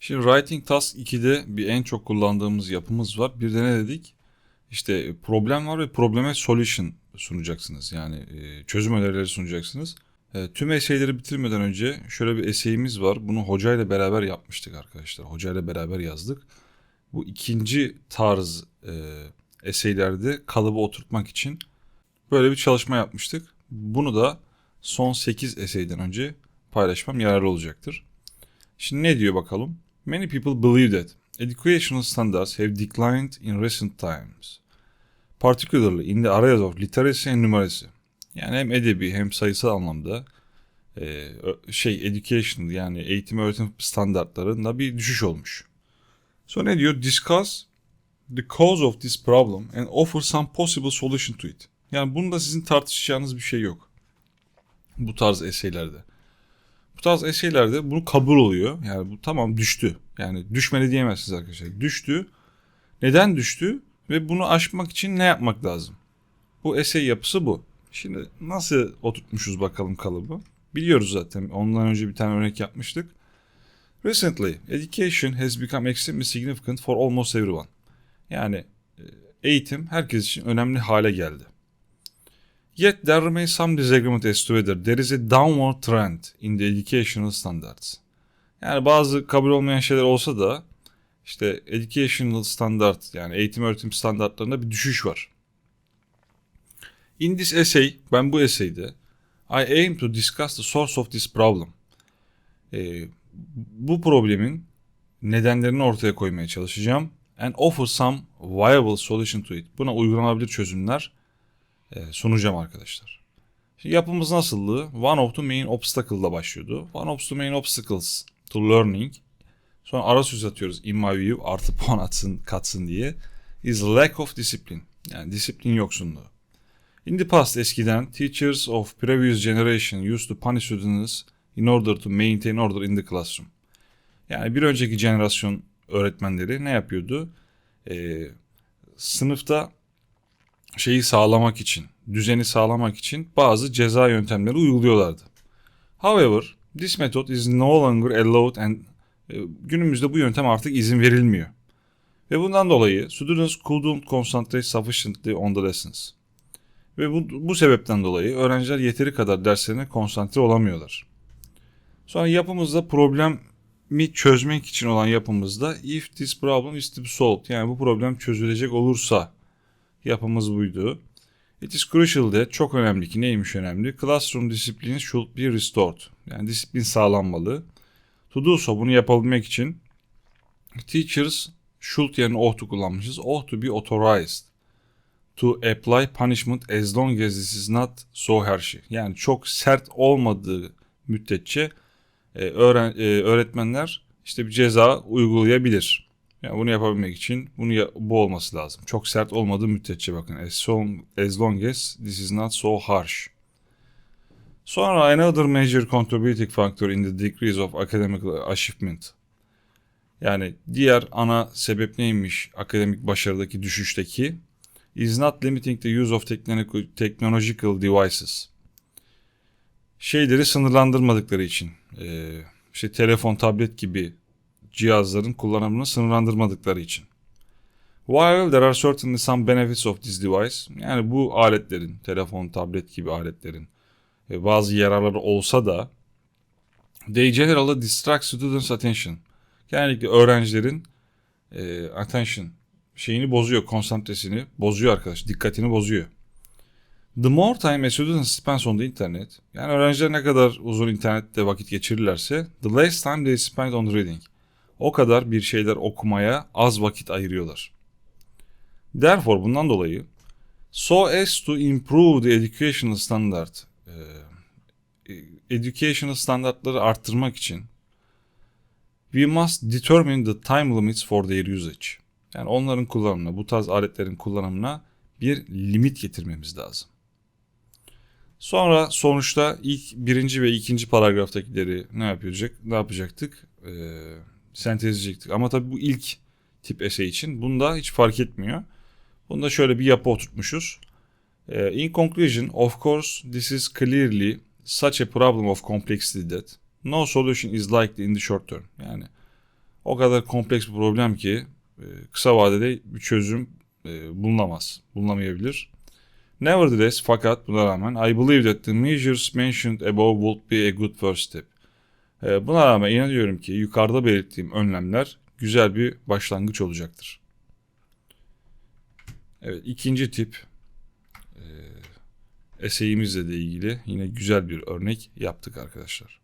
Şimdi Writing Task 2'de bir en çok kullandığımız yapımız var. Bir de ne dedik? İşte problem var ve probleme solution sunacaksınız. Yani e, çözüm önerileri sunacaksınız. E, tüm eseyleri bitirmeden önce şöyle bir eseyimiz var. Bunu hocayla beraber yapmıştık arkadaşlar. Hocayla beraber yazdık. Bu ikinci tarz e, eseylerde kalıbı oturtmak için böyle bir çalışma yapmıştık. Bunu da son 8 eseyden önce paylaşmam yararlı olacaktır. Şimdi ne diyor bakalım? Many people believe that educational standards have declined in recent times. Particularly in the areas of literacy and numeracy. Yani hem edebi hem sayısal anlamda e, şey education yani eğitim öğretim standartlarında bir düşüş olmuş. Sonra ne diyor? Discuss the cause of this problem and offer some possible solution to it. Yani bunda sizin tartışacağınız bir şey yok. Bu tarz eseylerde. Bu tarz eseylerde bunu kabul oluyor. Yani bu tamam düştü. Yani düşmedi diyemezsiniz arkadaşlar. Düştü. Neden düştü? Ve bunu aşmak için ne yapmak lazım? Bu esey yapısı bu. Şimdi nasıl oturtmuşuz bakalım kalıbı? Biliyoruz zaten. Ondan önce bir tane örnek yapmıştık. Recently, education has become extremely significant for almost everyone. Yani e, eğitim herkes için önemli hale geldi. Yet there remains some disagreement as to whether there is a downward trend in the educational standards. Yani bazı kabul olmayan şeyler olsa da işte educational standard yani eğitim öğretim standartlarında bir düşüş var. In this essay, ben bu essayde I aim to discuss the source of this problem. Ee, bu problemin nedenlerini ortaya koymaya çalışacağım. And offer some viable solution to it. Buna uygulanabilir çözümler sunacağım arkadaşlar. Şimdi yapımız nasıldı? One of the main obstacle'la başlıyordu. One of the main obstacles to learning. Sonra ara söz atıyoruz in my view artı puan atsın katsın diye. Is lack of discipline. Yani disiplin yoksunluğu. In the past eskiden teachers of previous generation used to punish students in order to maintain order in the classroom. Yani bir önceki jenerasyon öğretmenleri ne yapıyordu? Ee, sınıfta şeyi sağlamak için, düzeni sağlamak için bazı ceza yöntemleri uyguluyorlardı. However, this method is no longer allowed and e, günümüzde bu yöntem artık izin verilmiyor. Ve bundan dolayı students couldn't concentrate sufficiently on the lessons. Ve bu, bu sebepten dolayı öğrenciler yeteri kadar derslerine konsantre olamıyorlar. Sonra yapımızda problemi çözmek için olan yapımızda if this problem is to be solved yani bu problem çözülecek olursa yapımız buydu. It is crucial that çok önemli ki neymiş önemli? Classroom discipline should be restored. Yani disiplin sağlanmalı. To do so bunu yapabilmek için teachers should yerine ought to kullanmışız. Ought to be authorized to apply punishment as long as this is not so harsh. Yani çok sert olmadığı müddetçe e, öğren, e, öğretmenler işte bir ceza uygulayabilir. Yani bunu yapabilmek için bunu bu olması lazım. Çok sert olmadığı müddetçe bakın. As long, as long as this is not so harsh. Sonra another major contributing factor in the decrease of academic achievement. Yani diğer ana sebep neymiş akademik başarıdaki düşüşteki? Is not limiting the use of technological devices. Şeyleri sınırlandırmadıkları için. Ee, işte telefon, tablet gibi cihazların kullanımını sınırlandırmadıkları için. While there are certainly some benefits of this device, yani bu aletlerin, telefon, tablet gibi aletlerin e, bazı yararları olsa da they generally distract students' attention. Genellikle öğrencilerin e, attention şeyini bozuyor, konsantresini bozuyor arkadaş, dikkatini bozuyor. The more time a student spends on the internet, yani öğrenciler ne kadar uzun internette vakit geçirirlerse, the less time they spend on reading o kadar bir şeyler okumaya az vakit ayırıyorlar. Therefore bundan dolayı so as to improve the educational standard e, educational standartları arttırmak için we must determine the time limits for their usage. Yani onların kullanımına, bu tarz aletlerin kullanımına bir limit getirmemiz lazım. Sonra sonuçta ilk birinci ve ikinci paragraftakileri ne yapacak? Ne yapacaktık? Ee, sentezleyecektik. Ama tabii bu ilk tip essay için bunda hiç fark etmiyor. Bunda şöyle bir yapı oturtmuşuz. Uh, in conclusion, of course, this is clearly such a problem of complexity that no solution is likely in the short term. Yani o kadar kompleks bir problem ki e, kısa vadede bir çözüm e, bulunamaz, bulunamayabilir. Nevertheless, fakat buna rağmen I believe that the measures mentioned above would be a good first step. E, Buna rağmen inanıyorum ki yukarıda belirttiğim önlemler güzel bir başlangıç olacaktır. Evet, ikinci tip e, eseğimizle de ilgili yine güzel bir örnek yaptık arkadaşlar.